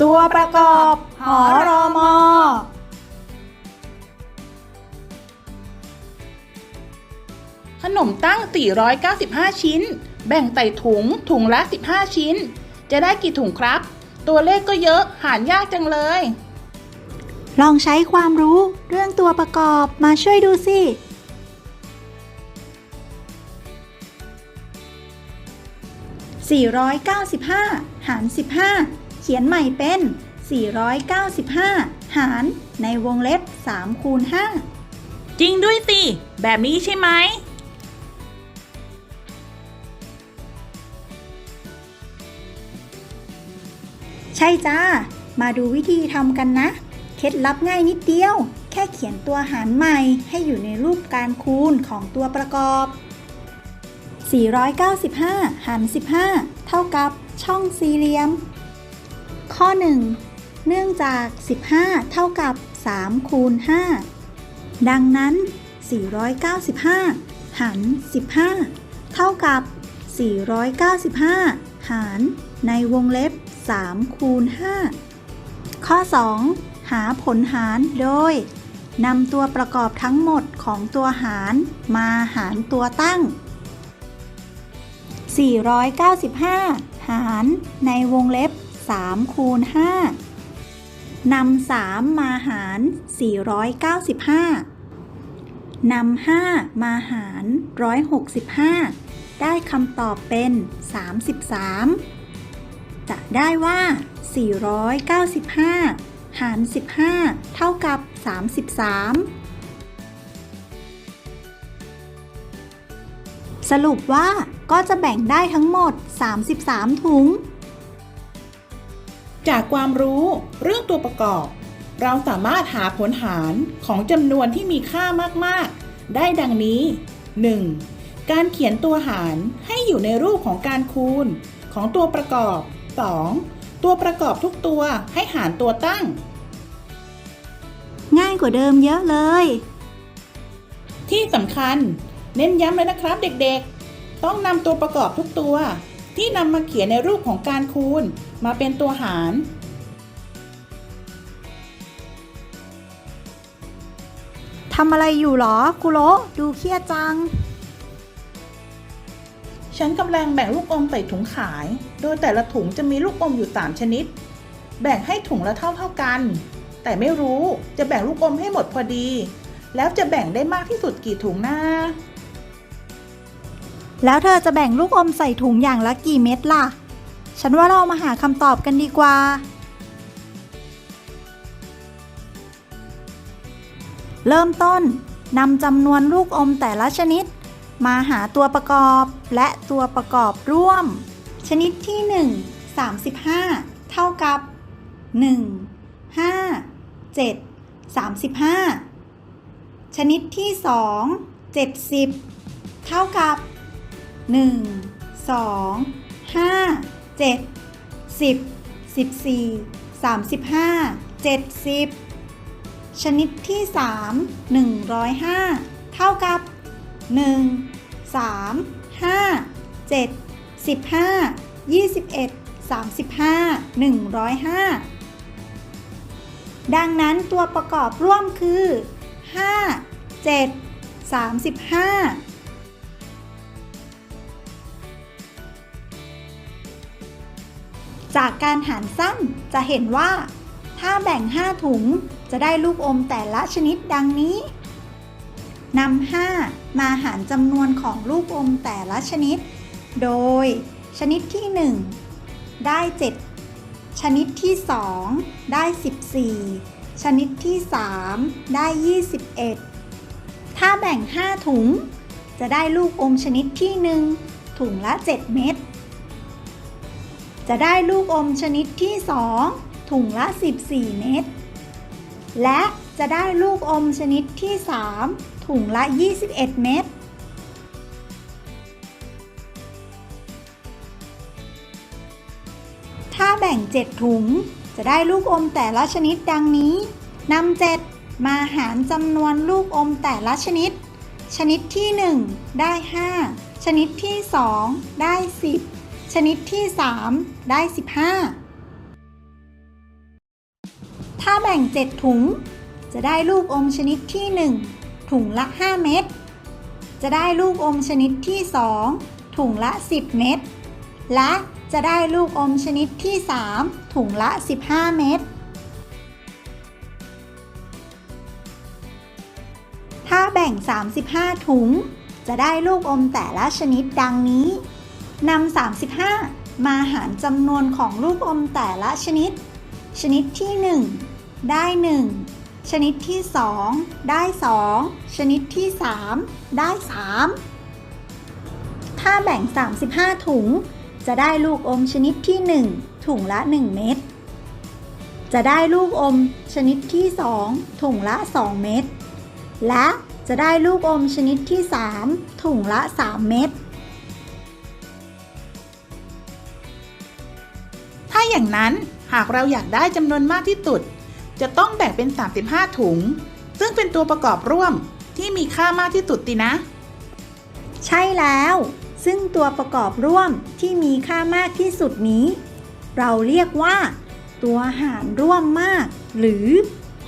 ตัวประกอบหอรอมอขนมตั้ง 495 ชิ้น แบ่งใส่ถุง ถุงละ 15 ชิ้น จะได้กี่ถุงครับ ตัวเลขก็เยอะหารยากจังเลย ลองใช้ความรู้เรื่องตัวประกอบมาช่วยดูสิ 495 หาร 15 เขียนใหม่เป็น 495 หารในวงเล็บ3คูณ5จริงด้วยสิ แบบนี้ใช่ไหม ใช่จ้า มาดูวิธีทำกันนะ เคล็ดลับง่ายนิดเดียว แค่เขียนตัวหารใหม่ให้อยู่ในรูปการคูณของตัวประกอบ 495 หาร 15 เท่ากับช่องสี่เหลี่ยม ข้อ 1 เนื่องจาก 15 เท่ากับ 3 คูณ 5 ดังนั้น 495 หาร 15 เท่ากับ 495 หาร ในวงเล็บ 3 คูณ 5 ข้อ 2 หาผลหารโดยนำตัวประกอบทั้งหมดของตัวหารมาหารตัวตั้ง 495 หารในวงเล็บ 3คูณ5นำ3มาหาร 495นำ5มาหาร 165 ได้คำตอบเป็น 33 จะได้ว่า 495 หาร 15 เท่ากับ 33สรุปว่าก็จะแบ่งได้ทั้งหมด 33 ถุง จากความรู้เรื่องตัวประกอบ เราสามารถหาผลหารของจำนวนที่มีค่ามากๆ ได้ดังนี้ 1. การเขียนตัวหารให้อยู่ในรูปของการคูณ ของตัวประกอบ 2. ตัวประกอบทุกตัวให้หารตัวตั้ง ง่ายกว่าเดิมเยอะเลย ที่สำคัญ เน้นย้ำเลยนะครับเด็กๆ ต้องนำตัวประกอบทุกตัว ที่นำมาเขียนในรูปของการคูณ มาเป็นตัวหาร ทำอะไรอยู่หรอคุโระดูเครียดจัง ฉันกำลังแบ่งลูกอมใส่ถุงขาย โดยแต่ละถุงจะมีลูกอมอยู่ 3 ชนิด แบ่งให้ถุงละเท่าเท่าๆกัน แต่ไม่รู้จะแบ่งลูกอมให้หมดพอดี แล้วจะแบ่งได้มากที่สุดกี่ถุงนะ แล้วเธอจะแบ่งลูกอมใส่ถุงอย่างละกี่เม็ดล่ะ ฉันว่าเรามาหาคำตอบกันดีกว่า เริ่มต้นนำจำนวนลูกอมแต่ละชนิด มาหาตัวประกอบและตัวประกอบร่วม ชนิดที่ 1 35 เท่ากับ 1 5 7 35 ชนิดที่ 2 70 เท่ากับ 1 2 5 7 10 14 35 70 ชนิดที่ 3 105 เท่ากับ 1 3 5 7 15 21 35 105 ดังนั้นตัวประกอบร่วมคือ 5 7 35 จากการหารสั้นจะเห็นว่า ถ้าแบ่ง 5 ถุงจะได้ลูกอมแต่ละชนิดดังนี้นำ5มาหารจำนวนของลูกอมแต่ละชนิด โดยชนิดที่ 1 ได้ 7 ชนิดที่ 2 ได้ 14 ชนิดที่ 3 ได้ 21 ถ้าแบ่ง 5 ถุง จะได้ลูกอมชนิดที่ 1 ถุงละ 7 เม็ด จะได้ลูกอมชนิดที่ 2 ถุงละ 14 เม็ด และจะได้ลูกอมชนิดที่ 3 ถุงละ 21 เม็ด ถ้าแบ่ง 7 ถุง จะได้ลูกอมแต่ละชนิดดังนี้นำ7มาหารจำนวนลูกอมแต่ละชนิด ชนิดที่ 1 ได้ 5 ชนิดที่ 2 ได้ 10 ชนิดที่ 3 ได้ 15าแบ่ง 7 ถุง จะได้ลูกอมชนิดที่ 1 ถุงละ 5 เม็ด จะได้ลูกอมชนิดที่ 2 ถุงละ 10 เม็ด และจะได้ลูกอมชนิดที่ 3 ถุงละ 15 เม็ด ถ้าแบ่ง 35 ถุง จะได้ลูกอมแต่ละชนิดดังนี้ นำ 35 มาหารจำนวนของลูกอมแต่ละชนิด ชนิดที่ 1 ได้ 1 ชนิดที่ 2 ได้ 2 ชนิดที่ 3 ได้ 3 ถ้าแบ่ง 35 ถุง จะได้ลูกอมชนิดที่ 1 ถุงละ 1 เม็ด จะได้ลูกอมชนิดที่ 2 ถุงละ 2 เม็ด และจะได้ลูกอมชนิดที่ 3 ถุงละ 3 เม็ด อย่างนั้น หากเราอยากได้จำนวนมากที่สุด จะต้องแบ่งเป็น 35 ถุง ซึ่งเป็นตัวประกอบร่วมที่มีค่ามากที่สุดตินะ ใช่แล้ว ซึ่งตัวประกอบร่วมที่มีค่ามากที่สุดนี้ เราเรียกว่า ตัวหารร่วมมาก หรือ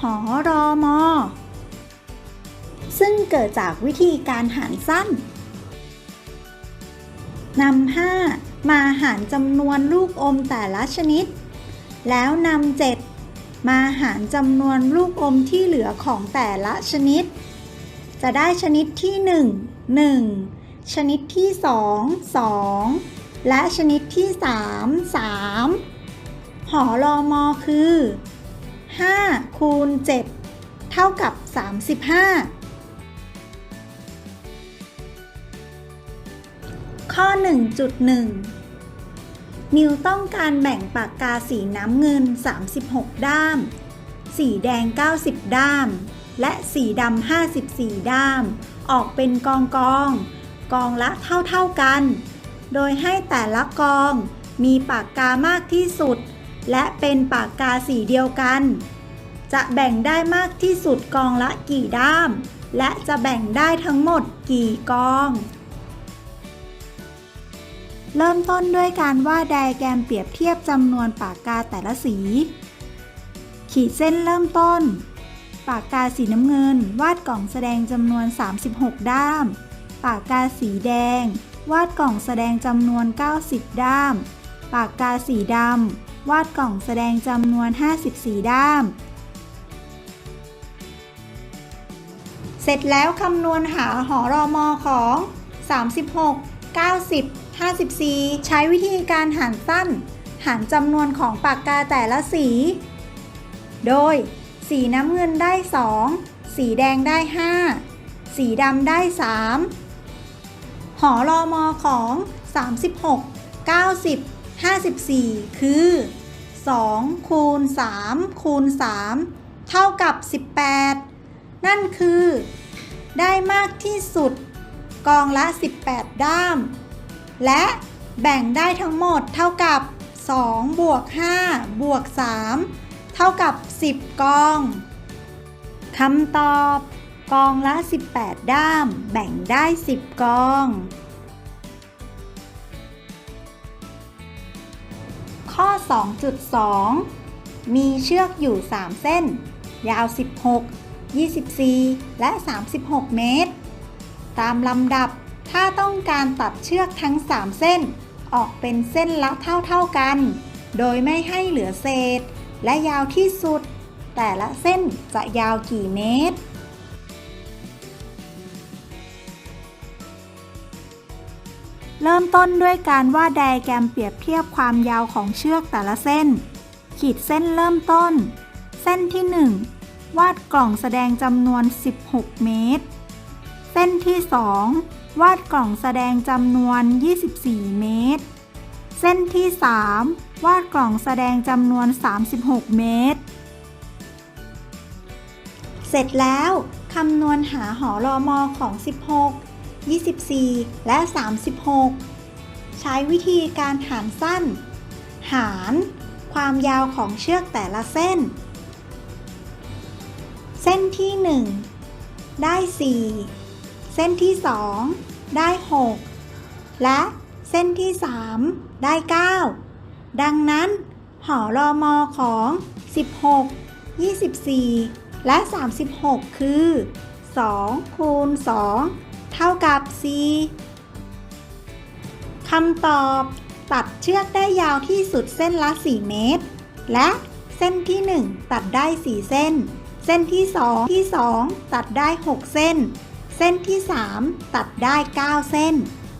หอรอมอ ซึ่งเกิดจากวิธีการหารสั้นนำ5 มาหารจำนวนลูกอมแต่ละชนิด แล้วนำ7มาหารจำนวนลูกอมที่เหลือของแต่ละชนิด จะได้ชนิดที่ 1 1 ชนิดที่ 2 2 และชนิดที่ 3 3 หอรอมอคือ 5 คูณ 7 เท่ากับ 35 ข้อ 1.1 นิวต้องการแบ่งปากกาสีน้ำเงิน 36 ด้าม สีแดง 90 ด้าม และสีดำ 54 ด้าม ออกเป็นกองกองกองละเท่า ๆกัน โดยให้แต่ละกองมีปากกามากที่สุด และเป็นปากกาสีเดียวกัน จะแบ่งได้มากที่สุดกองละกี่ด้าม และจะแบ่งได้ทั้งหมดกี่กอง เริ่มต้นด้วยการวาดไดอะแกรมเปรียบเทียบจำนวนปากกาแต่ละสี ขีดเส้นเริ่มต้น ปากกาสีน้ำเงิน วาดกล่องแสดงจำนวน 36 ด้าม ปากกาสีแดง วาดกล่องแสดงจำนวน 90 ด้าม ปากกาสีดำวาดกล่องแสดงจำนวน 54 ด้าม เสร็จแล้วคำนวณหาหอรอมอของ 36 90 54 ใช้วิธีการหารสั้น หารจำนวนของปากกาแต่ละสี โดย สีน้ำเงินได้ 2 สีแดงได้ 5 สีดำได้ 3 หอรอมอของ 36 90 54 คือ 2 คูณ 3 คูณ 3 เท่ากับ 18 นั่นคือ ได้มากที่สุดกองละ 18 ด้าม และแบ่งได้ทั้งหมดเท่ากับ 2 บวก 5 บวก 3 เท่ากับ 10 กองคำตอบกองละ 18 ด้าม แบ่งได้ 10 กอง ข้อ 2.2 มีเชือกอยู่ 3 เส้น ยาว 16 24 และ 36 เมตร ตามลำดับ ถ้าต้องการตัดเชือกทั้ง 3 เส้น ออกเป็นเส้นละเท่าๆกัน โดยไม่ให้เหลือเศษ และยาวที่สุด แต่ละเส้นจะยาวกี่เมตร เริ่มต้นด้วยการวาดไดแกรมเปรียบเทียบความยาวของเชือกแต่ละเส้น ขีดเส้นเริ่มต้น เส้นที่ 1 วาดกล่องแสดงจำนวน 16 เมตร เส้นที่ 2 วาดกล่องแสดงจำนวน 24 เมตร เส้นที่ 3 วาดกล่องแสดงจำนวน 36 เมตร เสร็จแล้วคำนวณหาหอรอมอของ 16 24 และ 36 ใช้วิธีการหารสั้น หาร ความยาวของเชือกแต่ละเส้น เส้นที่ 1 ได้ 4 เส้นที่ 2 ได้ 6 และเส้นที่ 3 ได้ 9 ดังนั้น หอรอมอของ 16 24 และ 36 คือ 2 คูณ 2 เท่ากับ 4 คำตอบตัดเชือกได้ยาวที่สุดเส้นละ 4 เมตร และเส้นที่ 1 ตัดได้ 4 เส้น เส้นที่ 2 ที่ 2 ตัดได้ 6 เส้น เส้นที่ 3 ตัดได้ 9 เส้น